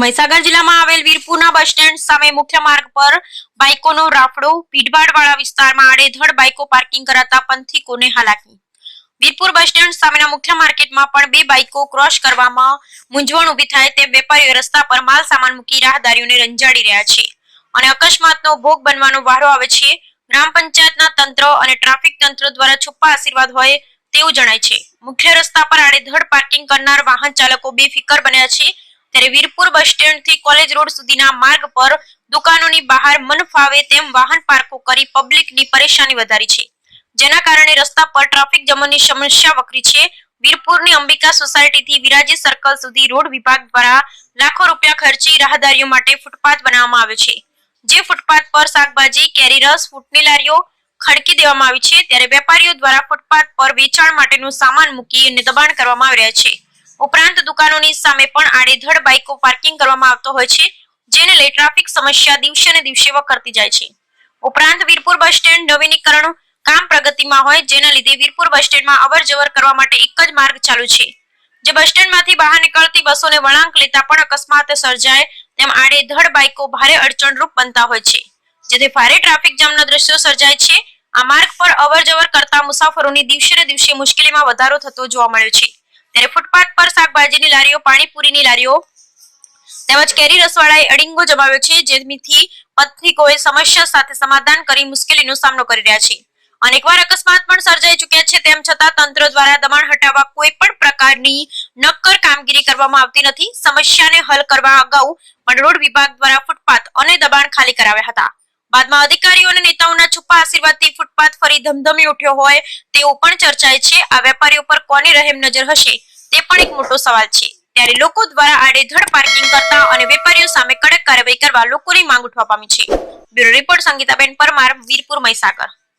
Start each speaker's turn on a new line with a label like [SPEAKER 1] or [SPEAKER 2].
[SPEAKER 1] મહીસાગર જિલ્લામાં આવેલ વીરપુરના bus stand સામે મુખ્ય માર્ગ પર બાઇકોનો રાફડો ભીડભાડવાળા વિસ્તારમાં આડેધડ બાઇકો પાર્કિંગ કરાતા પંથિકોને હાલાકી. વીરપુર બસ સ્ટેન્ડ સામેના મુખ્ય માર્કેટમાં પણ બે બાઇકો ક્રોસ કરવામાં મૂંઝવણ ઊભી થાય તે વેપારીઓ રસ્તા પર માલ સામાન મૂકી રાહદારીઓને રંજાડી રહ્યા છે. અને અકસ્માતનો ભોગ બનવાનો વારો આવે છે. ગ્રામ પંચાયતના તંત્ર અને ટ્રાફિક તંત્ર દ્વારા છુપ્પા આશીર્વાદ હોય તેવું જણાય છે. મુખ્ય રસ્તા પર આડેધડ પાર્કિંગ કરનાર વાહન ચાલકો બેફિકર બન્યા છે. ત્યારે વીરપુર બસ સ્ટેન્ડથી કોલેજ રોડ સુધીના માર્ગ પર દુકાનોની બહાર મન ફાવે તેમ વાહન પાર્કો કરી પબ્લિકની પરેશાની વધારી છે. જેના કારણે રસ્તા પર ટ્રાફિક જામની સમસ્યા વકરી છે. વીરપુરની અંબિકા સોસાયટી થી વિરાજી સર્કલ સુધી રોડ વિભાગ દ્વારા લાખો રૂપિયા ખર્ચી રાહદારીઓ માટે ફૂટપાથ બનાવવામાં આવ્યો છે. જે ફૂટપાથ પર શાકભાજી કેરી રસ ફૂટની લારીઓ ખડકી દેવામાં આવી છે. ત્યારે વેપારીઓ દ્વારા ફૂટપાથ પર વેચાણ માટેનું સામાન મૂકી અને દબાણ કરવામાં આવી રહ્યા છે. ઉપરાંત દુકાનોની સામે પણ આડેધડ બાઇકો પાર્કિંગ કરવામાં આવતો હોય છે, જેને લઈ ટ્રાફિક સમસ્યા દિવસે ને દિવસે વકરતી જાય છે. ઉપરાંત વીરપુર બસ સ્ટેન્ડ નવીનીકરણ કામ પ્રગતિમાં હોય, જેના લીધે વીરપુર બસ સ્ટેન્ડમાં અવર જવર કરવા માટે એક જ માર્ગ ચાલુ છે. જે બસ સ્ટેન્ડમાંથી બહાર નીકળતી બસોને વળાંક લેતા પણ અકસ્માત સર્જાય તેમ આડેધડ બાઇકો ભારે અડચણરૂપ બનતા હોય છે. જેથી ભારે ટ્રાફિક જામના દ્રશ્યો સર્જાય છે. આ માર્ગ પર અવર જવર કરતા મુસાફરોની દિવસે ને દિવસે મુશ્કેલીમાં વધારો થતો જોવા મળ્યો છે. ત્યારે ફૂટપાથ પર શાકભાજીની લારીઓ, પાણીપુરીની લારીઓ તેમજ કેરી રસવાળાએ અડિંગો જમાવ્યો છે, જેથી પથિકોએ સમસ્યા સાથે સમાધાન કરી મુશ્કેલીનો સામનો કરી રહ્યા છે. અનેકવાર અકસ્માત પણ સર્જાઈ ચૂક્યા છે, તેમ છતાં તંત્ર દ્વારા દબાણ હટાવવા કોઈ પણ પ્રકારની નક્કર કામગીરી કરવામાં આવતી નથી. સમસ્યાને હલ કરવા અગાઉ પણ રોડ વિભાગ દ્વારા ફૂટપાથ અને દબાણ ખાલી કરાવ્યા હતા. બાદમાં અધિકારીઓ અને નેતાઓના છુપા આશીર્વાદથી ફૂટપાથ ફરી ધમધમી ઉઠ્યો હોય તેવું પણ ચર્ચાય છે. આ વેપારીઓ પર કોની રહેમ નજર હશે તે પણ એક મોટો સવાલ છે. ત્યારે લોકો દ્વારા આડેધડ પાર્કિંગ કરતા અને વેપારીઓ સામે કડક કાર્યવાહી કરવા લોકોની માંગ ઉઠવા પામી છે. Bureau report Sangitaben Parmar, Virpur Mahisagar.